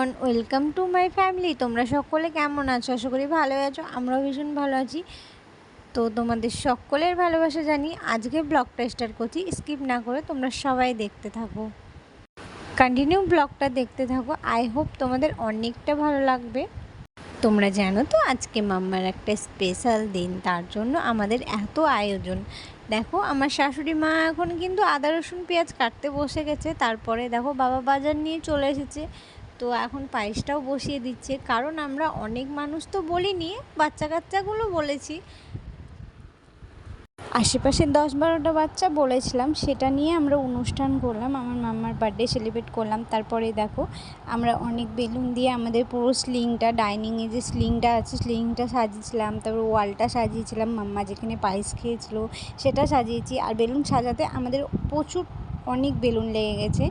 Everyone welcome to my family তোমরা সকলে কেমন আছো? আশা করি ভালো আছো। আমরাও ভীষণ ভালো আছি। তো তোমাদের সকলের ভালোবাসা জানি। আজকে ব্লগটা স্টার্ট করছি। স্কিপ না করে তোমরা সবাই দেখতে থাকো। কন্টিনিউ ব্লগটা দেখতে থাকো। আই হোপ তোমাদের অনেকটা ভালো লাগবে। তোমরা জানো তো, আজকে মাম্মার একটা স্পেশাল দিন। তার জন্য আমাদের এত আয়োজন। দেখো, আমার শাশুড়ি মা এখন কিন্তু আদা, রসুন, পেঁয়াজ কাটতে বসে গেছে। তারপরে দেখো, বাবা বাজার নিয়ে চলে এসেছে। তো এখন পায়েসটাও বসিয়ে দিচ্ছে। কারণ আমরা অনেক মানুষ তো বলিনি বাচ্চা কাচ্চাগুলো বলেছি। আশেপাশে দশ বারোটা বাচ্চা বলেছিলাম, সেটা নিয়ে আমরা অনুষ্ঠান করলাম, আমার মাম্মার বার্থডে সেলিব্রেট করলাম। তারপরে দেখো, আমরা অনেক বেলুন দিয়ে আমাদের পুরো স্লিংটা ডাইনিংয়ে যে স্লিংটা আছে স্লিংটা সাজিয়েছিলাম। তারপর ওয়ালটা সাজিয়েছিলাম, মাম্মা যেখানে পায়েস খেয়েছিল, সেটা সাজিয়েছি। আর বেলুন সাজাতে আমাদের প্রচুর অনেক বেলুন লেগে গেছে।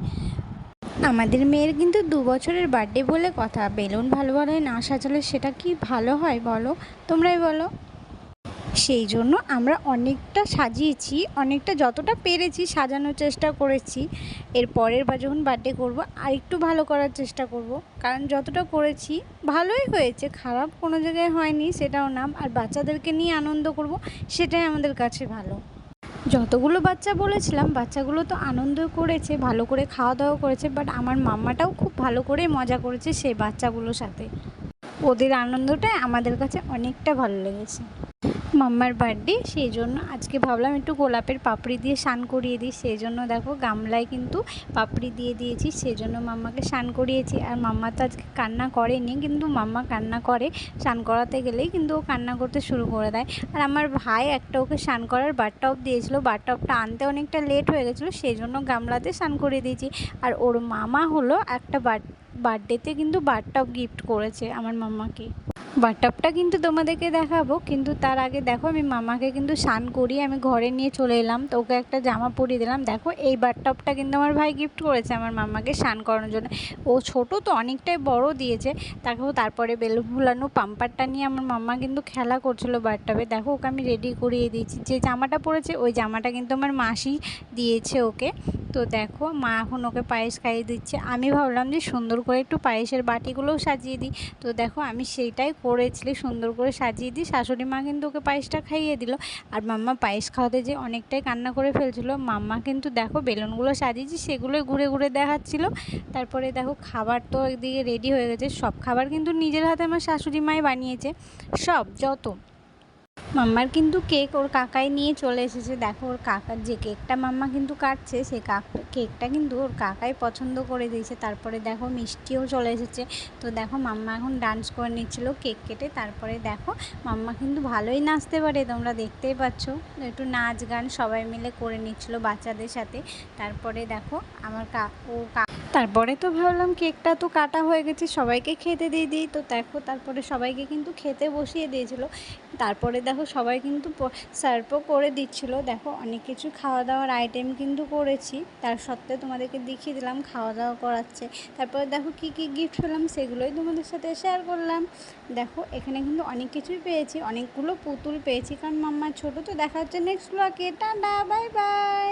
আমাদের মেয়ের কিন্তু দু বছরের বার্থডে বলে কথা। বেলুন ভালো ভালোভাবে না সাজালে সেটা কি ভালো হয় বলো? তোমরাই বলো। সেই জন্য আমরা অনেকটা সাজিয়েছি, অনেকটা যতটা পেরেছি সাজানোর চেষ্টা করেছি। এর পরের বার যখন বার্থডে করব আর একটু ভালো করার চেষ্টা করব। কারণ যতটা করেছি, ভালোই হয়েছে। খারাপ কোনো জায়গায় হয়নি, সেটাও নাম আর বাচ্চাদেরকে নিয়ে আনন্দ করব, সেটাই আমাদের কাছে ভালো। যতগুলো বাচ্চা বলেছিলাম, বাচ্চাগুলো তো আনন্দ করেছে, ভালো করে খাওয়া দাওয়া করেছে বাট আমার মাম্মাটাও খুব ভালো করে মজা করেছে সেই বাচ্চাগুলোর সাথে। ওদের আনন্দটা আমাদের কাছে অনেকটা ভালো লেগেছে। মাম্মার বার্থডে সেই জন্য আজকে ভাবলাম একটু গোলাপের পাপড়ি দিয়ে স্নান করিয়ে দিই। সেই জন্য দেখো গামলায় কিন্তু পাপড়ি দিয়ে দিয়েছি, সেই জন্য মাম্মাকে স্নান করিয়েছি। আর মাম্মা তো আজকে কান্না করেনি, কিন্তু মাম্মা কান্না করে। স্নান করাতে গেলেই কিন্তু ও কান্না করতে শুরু করে দেয়। আর আমার ভাই একটা ওকে স্নান করার বারটপ দিয়েছিল বারটপটা আনতে অনেকটা লেট হয়ে গেছিল, সেই জন্য গামলাতে স্নান করিয়ে দিয়েছি। আর ওর মামা হলো একটা বার্থডেতে কিন্তু বারটপ গিফট করেছে আমার মাম্মাকে। বাটটাপটা কিন্তু তোমাদেরকে দেখাবো, কিন্তু তার আগে দেখো আমি মামাকে কিন্তু স্নান করিয়ে আমি ঘরে নিয়ে চলে এলাম, তো ওকে একটা জামা পরিয়ে দিলাম। দেখো এই বাটটপটা কিন্তু আমার ভাই গিফট করেছে আমার মামাকে স্নান করানোর জন্য। ও ছোট তো অনেকটাই বড় দিয়েছে তাকেও তারপরে বেলুন ফুলানো পাম্পারটা নিয়ে আমার মাম্মা কিন্তু খেলা করছিল বাটটাপে দেখো ওকে আমি রেডি করিয়ে দিয়েছি, যে জামাটা পরেছে ওই জামাটা কিন্তু আমার মাসি দিয়েছে ওকে। তো দেখো মা এখন ওকে পায়েস খাইয়ে দিচ্ছে। আমি ভাবলাম যে সুন্দর করে একটু পায়েসের বাটিগুলোও সাজিয়ে দিই। তো দেখো আমি সেইটাই করেছিলি সুন্দর করে সাজিয়ে দিই। শাশুড়ি মা কিন্তু ওকে পায়েসটা খাইয়ে দিল। আর মাম্মা পায়েস খাওয়াতে যে অনেকটাই কান্না করে ফেলছিল। মাম্মা কিন্তু দেখো বেলুনগুলো সাজিয়েছি, সেগুলোই ঘুরে ঘুরে দেখাচ্ছিল। তারপরে দেখো খাবার তো একদিকে রেডি হয়ে গেছে। সব খাবার কিন্তু নিজের হাতে আমার শাশুড়ি মাই বানিয়েছে। সব, যত। মাম্মার কিন্তু কেক ওর কাকাই নিয়ে চলে এসেছে। দেখো ওর কাকার যে কেকটা মাম্মা কিন্তু কাটছে সেই কাক, কেকটা কিন্তু ওর কাকাই পছন্দ করে দিয়েছে। তারপরে দেখো মিষ্টিও চলে এসেছে। তো দেখো মাম্মা এখন ডান্স করে নিচ্ছিল কেক কেটে। তারপরে দেখো মাম্মা কিন্তু ভালোই নাচতে পারে, তোমরা দেখতেই পাচ্ছ। একটু নাচ গান সবাই মিলে করে নিচ্ছিল বাচ্চাদের সাথে। তারপরে দেখো আমার কা, ও তারপরে তো ভাবলাম কেকটা তো কাটা হয়ে গেছে, সবাইকে খেতে দিয়ে দিই। তো দেখো তারপরে সবাইকে কিন্তু খেতে বসিয়ে দিয়েছিল। তারপরে দেখো, সবাই কিন্তু সার্ভও করে দিচ্ছিল। দেখো, অনেক কিছু খাওয়া দাওয়ার আইটেম কিন্তু করেছি। তার সত্ত্বেও তোমাদেরকে দেখিয়ে দিলাম খাওয়া দাওয়া করাচ্ছে। তারপরে দেখো, কি কি গিফট পেলাম সেগুলোই তোমাদের সাথে শেয়ার করলাম। দেখো, এখানে কিন্তু অনেক কিছুই পেয়েছি। অনেকগুলো পুতুল পেয়েছি, কারণ মাম্মা ছোটো, তো দেখা হচ্ছে নেক্সট ব্লগে টাটা বাই বাই